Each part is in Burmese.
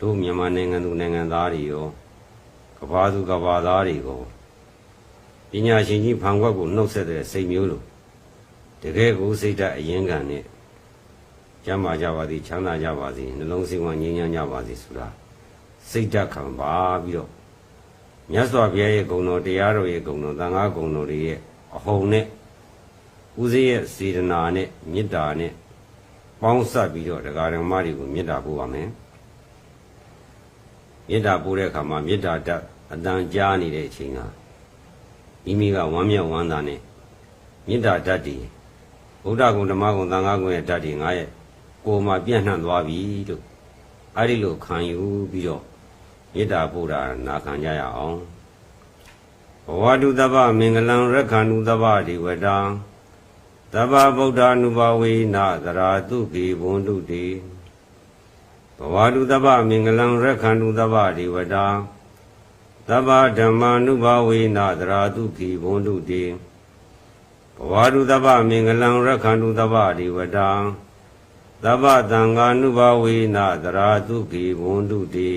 တို့မြန်မာနိုင်ငံသူနိုင်ငံသားတွေရောကဘာသူကဘာသားတွေကိုပညာရှင်ကြီးဖန်ခွက်ကိုနှုတ်ဆက်တဲ့စိတ်မျိုးလို့တကယ်ကိုစိတ်ဓာတ်အရင်ခံနဲ့ကျမ်းမာကြပါသည်ချမ်းသာကြပါသည်နှလုံးစိတ်ဝမ်းငြိမ်းချမ်းကြပါသည်ဆိုတာစိတ်ဓာတ်ခံပါပြီးတော့မြတ်စွာဘုရားရဲ့ဂုဏ်တော်တရားတော်ရဲ့ဂုဏ်တော်သံဃာဂုဏ်တော်တွေရဲ့အဟုန်နဲ့ဦးဇင်းရဲ့စေတနာနဲ့မေတ္တာနဲ့ပေါင်းစပ်ပြီးတော့တရားဓမ္မတွေကိုမေတ္တာပို့ပါမယ် မေတ္တာပို့တဲ့အခါမှာမေတ္တာတတ်အတန်ကြားနေတဲ့အချိန်ကမိမိကဝမ်းမြောက်ဝမ်းသာနဲ့မေတ္တာတတ်တည်ဗုဒ္ဓဂုဏ်ဓမ္မဂုဏ်သံဃာဂုဏ်ရဲ့တတ်တည်ငါရဲ့ကိုယ်မှာပြန့်နှံ့သွားပြီလို့အဲ့ဒီလိုခံယူပြီးတော့မေတ္တာပို့တာနာခံကြရအောင်ဘဝတုတ္တဗမင်္ဂလံရက္ခဏုတ္တဗဒီဝတံတဗ္ဗဗုဒ္ဓ ानु ဘဝေနသရာတုခေဘွန်တုတေ ဘဝတုတ္တပမင်္ဂလံရက္ခန္တုတ္တပဒေဝတာသဗ္ဗဓမ္မာနုဘဝေနသရာတုခိဘွန်တုတေဘဝတုတ္တပမင်္ဂလံရက္ခန္တုတ္တပဒေဝတာသဗ္ဗသံဃာနုဘဝေနသရာတုခိဘွန်တုတေ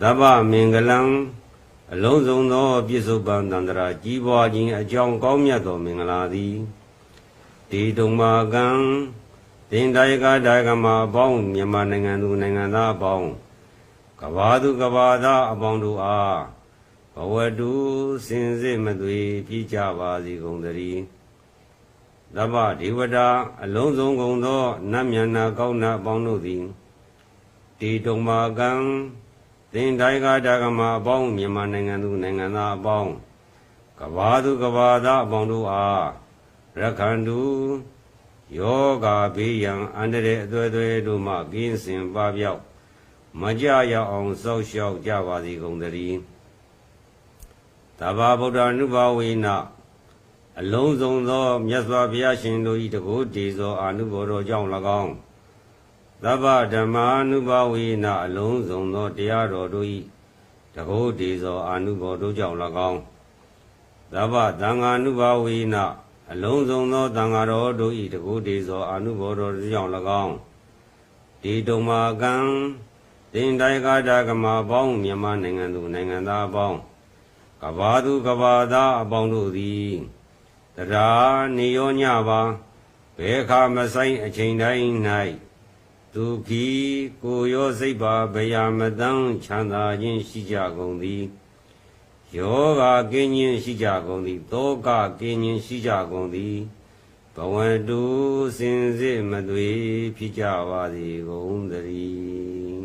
သဗ္ဗမင်္ဂလံအလုံးစုံသောပြစ္ဆုတ်ပံတန္တရာကြီးပွားခြင်းအကြောင်းကောင်းမြတ်သောမင်္ဂလာသည်တေတုံမာကံ တင်ဒါယကဒါယကမအပေါင်းမြန်မာနိုင်ငံသူနိုင်ငံသားအပေါင်းကဘာသူကဘာသားအပေါင်းတို့အားဘဝတုစင်စစ်မသွေပြကြပါစေကုန်သတည်းသဗ္ဗဒေဝတာအလုံးစုံကုန်သောနတ်မြတ်နာကောင်းနာအပေါင်းတို့သည်တေတုံမာကံတင်ဒါယကဒါယကမအပေါင်းမြန်မာနိုင်ငံသူနိုင်ငံသားအပေါင်းကဘာသူကဘာသားအပေါင်းတို့အားရက္ခန္တု ယောဂဘေးရန်အန္တရာယ်အသွဲသွဲတို့မှကင်းစင်ပါပြောက်မကြရအောင်စောက်ရှောက်ကြပါစေကုန်သတည်းတဘာဗုဒ္ဓ ानु ဘဝေနအလုံးစုံသောမြတ်စွာဘုရားရှင်တို့၏တကုတေဇောအာနုဘော်တော်ကြောင့်၎င်းသဗ္ဗဓမ္မာနုဘဝေနအလုံးစုံသောတရားတော်တို့၏တကုတေဇောအာနုဘော်တို့ကြောင့်၎င်းသဗ္ဗသံဃာနုဘဝေန အလုံးစုံသောတန်ဃာတော်တို့ဤတကုတေဇောအာနုဘောတော်တို့ကြောင့်၎င်းဒီတုံမာကံတင်တိုင်ကာတာကမာပေါင်းမြန်မာနိုင်ငံသူနိုင်ငံသားအပေါင်းကဘာသူကဘာသားအပေါင်းတို့သည်တရားနေရောညပါဘယ်ခါမဆိုင်အချိန်တိုင်း၌ဒုက္ခိကိုရောစိတ်ပါဘယာမတန်းချမ်းသာခြင်းရှိကြကုန်သည် ယောဂကင်းခြင်းရှိကြကုန်သည်တောကကင်းခြင်းရှိကြကုန်သည်ဘဝတုစင်စစ်မသွေဖြစ်ကြပါစေကုန်သတည်း